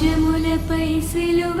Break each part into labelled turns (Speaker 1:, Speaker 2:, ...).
Speaker 1: రాజములపై సిలువ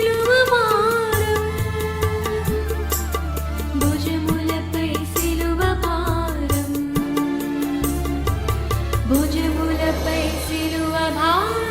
Speaker 1: प्रभा